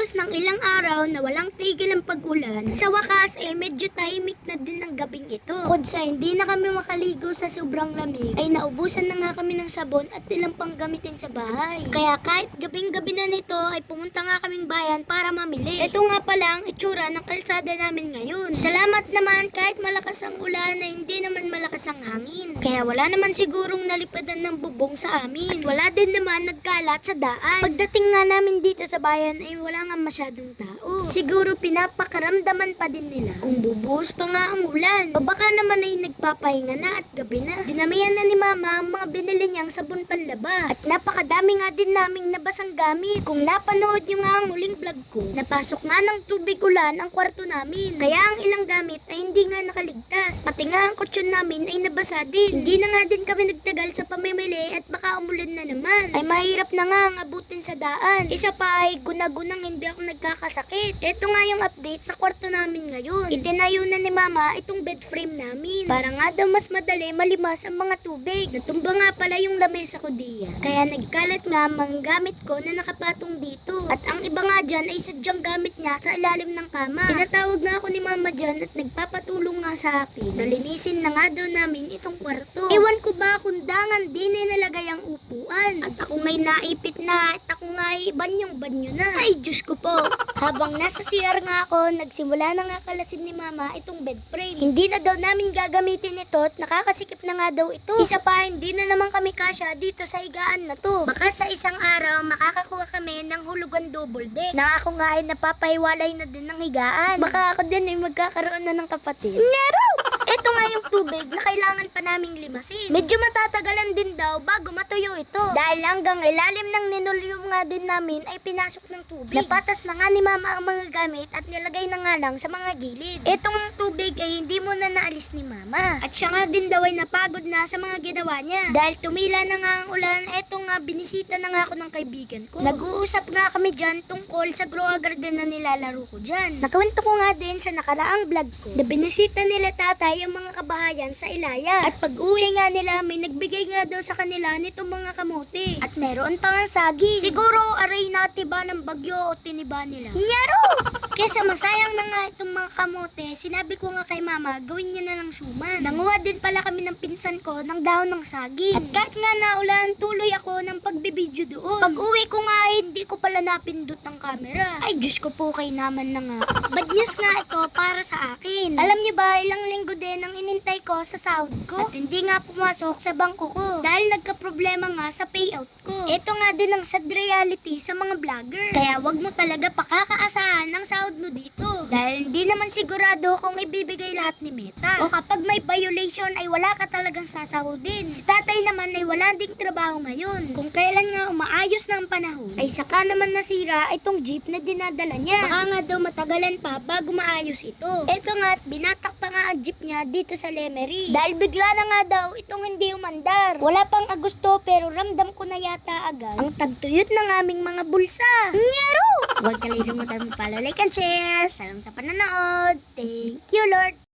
Pagkatapos ng ilang araw na walang tigil ang pag-ulan, sa wakas eh medyo tahimik na din ang gabing ito. Bukod sa hindi na kami makaligo sa sobrang lamig, ay naubusan na nga kami ng sabon at ilang pang gamitin sa bahay. Kaya kahit gabing-gabi na nito ay pumunta nga kaming bayan para mamili. Ito nga pala ang itsura ng kalsada namin ngayon. Salamat naman kahit malakas ang ulan na hindi naman malakas ang hangin. Kaya wala naman sigurong nalipadan ng bubong sa amin. At wala din naman nagkalat sa daan. Pagdating nga namin dito sa bayan ay wala nga masyadong tao. Siguro pinapakaramdaman pa din nila kung bubuhos pa nga ang ulan. O baka naman ay nagpapahinga na at gabi na. Dinamihan na ni mama ang mga binili niyang sabon panlaba. At napakadami nga din naming nabasang gamit. Kung napanood niyo nga ang huling vlog ko, napasok nga ng tubig ulan ang kwarto namin. Kaya ang ilang gamit ay hindi nga nakaligtas. Pati nga ang kutsyon namin ay nabasa din. Hindi na nga din kami nagtagal sa pamimili at baka umulan na naman. Ay mahirap na nga ang abutin sa daan. Isa pa ay gunagunang hindi ako nagkakasakit. Ito nga yung update sa kwarto namin ngayon. Itinayo na ni mama itong bed frame namin. Para nga daw mas madali malimas ang mga tubig. Natumba nga pala yung lamesa ko diyan. Kaya nagkalat nga mga gamit ko na nakapatong dito. At ang iba nga dyan ay sadyang gamit niya sa ilalim ng kama. Pinatawag nga ako ni mama dyan at nagpapatulong nga sa akin. Nalinisin na nga daw namin itong kwarto. Ewan ko ba kung dangan din ay nalagay ang upuan. At ako ngay naipit na at ako ngay banyong-banyo na. Ay, Diyos ko po. Habang nasa CR nga ako, nagsimula na nga kalasin ni mama itong bed frame. Hindi na daw namin gagamitin ito at nakakasikip na nga daw ito. Isa pa, hindi na naman kami kasya dito sa higaan na to. Baka sa isang araw, makakakuha kami ng hulugan double deck. Na ako nga ay napapahiwalay na din ng higaan. Baka ako din ay magkakaroon na ng kapatid. Nero! Ito nga yung tubig na kailangan pa naming limasin. Medyo matatagalan din daw bago matuyo ito. Dahil hanggang ilalim ng ninulyum nga din namin ay pinasok ng tubig. Napatas na nga ni mama ang mga gamit at nilagay na nga lang sa mga gilid. Itong tubig ay hindi mo na naalis ni mama. At siya nga din daw ay napagod na sa mga ginawa niya. Dahil tumila na nga ang ulan, eto nga binisita na nga ako ng kaibigan ko. Nag-uusap nga kami dyan tungkol sa grow garden na nilalaro ko dyan. Nakawento ko nga din sa nakaraang vlog ko na binisita nila tatay ang mga kabahayan sa Ilaya. At pag uwi nga nila, may nagbigay nga daw sa kanila nitong mga kamote. At meron pa nga saging. Siguro aray nati ba ng bagyo o tiniba nila. Nyaro! Kesa masayang na nga itong mga kamote, sinabi ko nga kay mama, gawin niya na ng suman. Nanguha din pala kami ng pinsan ko ng dahon ng saging. At kahit nga naulan, tuloy ako ng pagbibideo doon. Pag uwi ko nga, eh, hindi ko napindot ang camera. Ay, Diyos ko po kay naman na nga. Bad news nga ito para sa akin. Alam niyo ba, ilang linggo din ang inintay ko sa sahod ko. At hindi nga pumasok sa bangko ko. Dahil nagka-problema nga sa payout ko. Ito nga din ang sad reality sa mga vlogger. Kaya wag mo talaga pakakaasahan ang sahod mo dito. Dahil hindi naman sigurado kung ibibigay lahat ni Meta. O kapag may violation ay wala ka talagang sasahudin. Si tatay naman ay wala ding trabaho ngayon. Kung kailan nga umaayos na ang panahon, ay saka naman nasira itong jeep na dinadala niya. Baka nga daw matagalan pa bago maayos ito. Ito nga at binatak pa nga ang jeep niya dito sa Lemery. Dahil bigla na nga daw itong hindi umandar. Wala pang Agosto pero ramdam ko na yata agad ang tagtuyot ng aming mga bulsa. Nyero! Huwag kalilimutan mo pala like and share. Salam sa pananood. Thank you Lord.